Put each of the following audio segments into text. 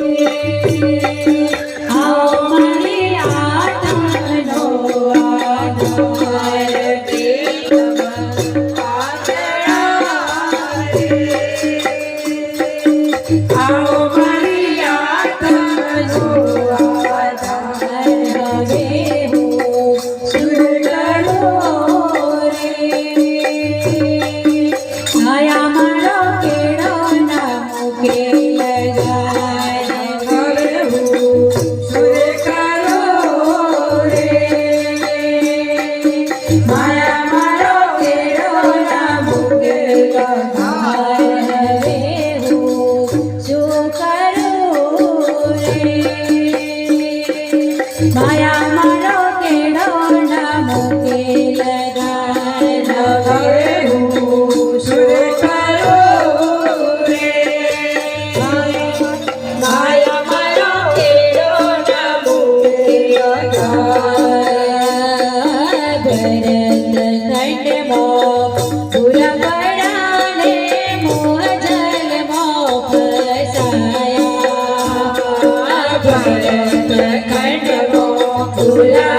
Música મારા મારો કેડો નામો કે લગાય માયા મારો કેડો નામો કે લગાય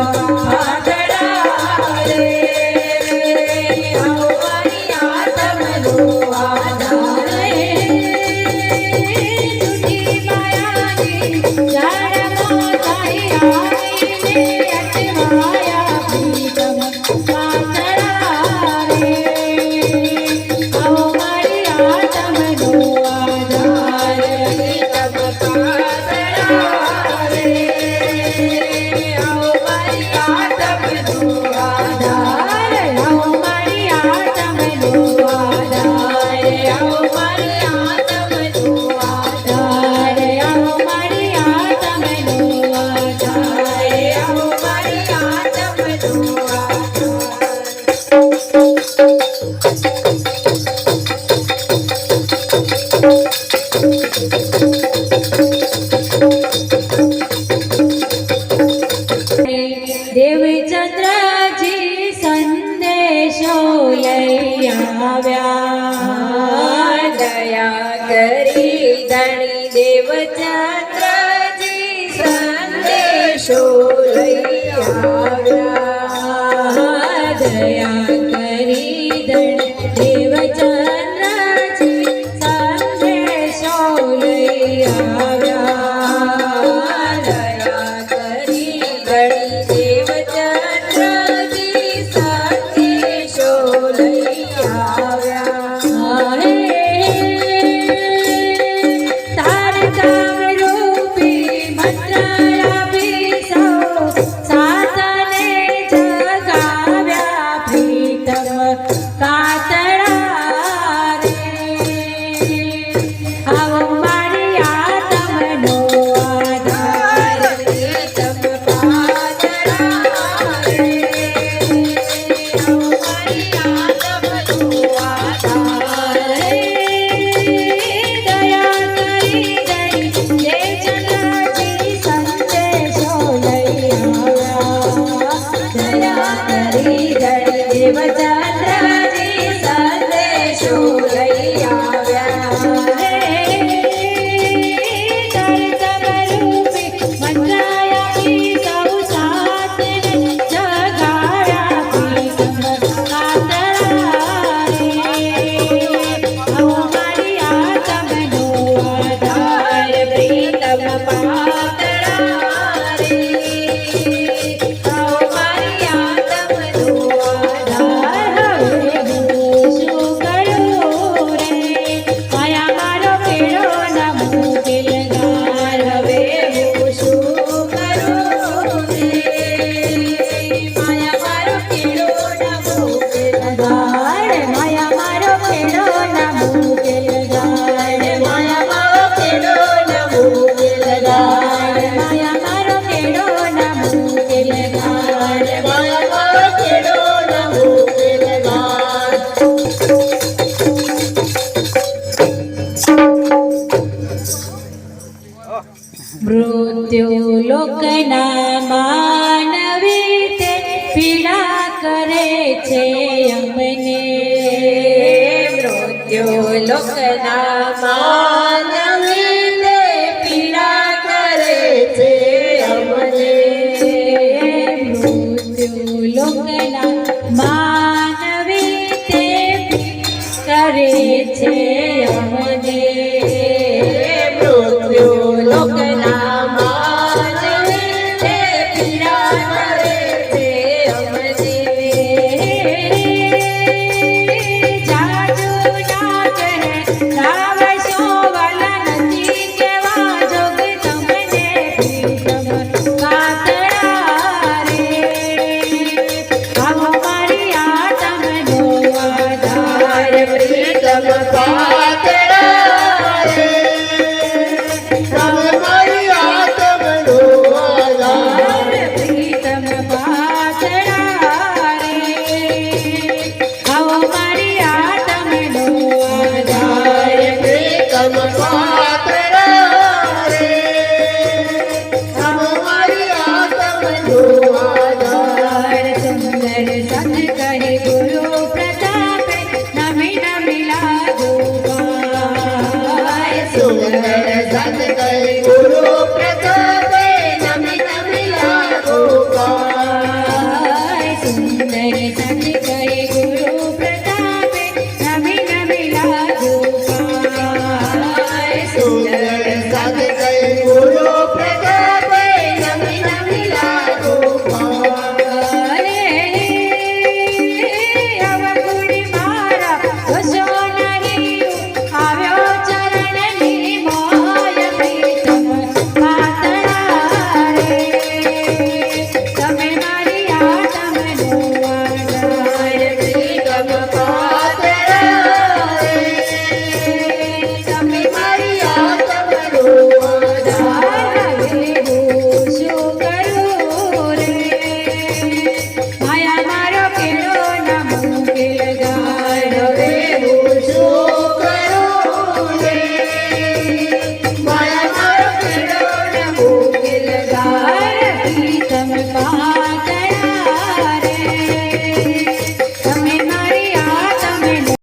Hare Yeah. લઈ આવ્યા દયા કરી ધણી દેવચંદ્રજી સંદેશો લઈ આવ્યા. દયા કરી ધણી દેવચંદ્ર あれ મૃત્યુ લોકના માનવી તે પીડા કરે છે અમને. મૃત્યુ લોકના માન मेरे साथी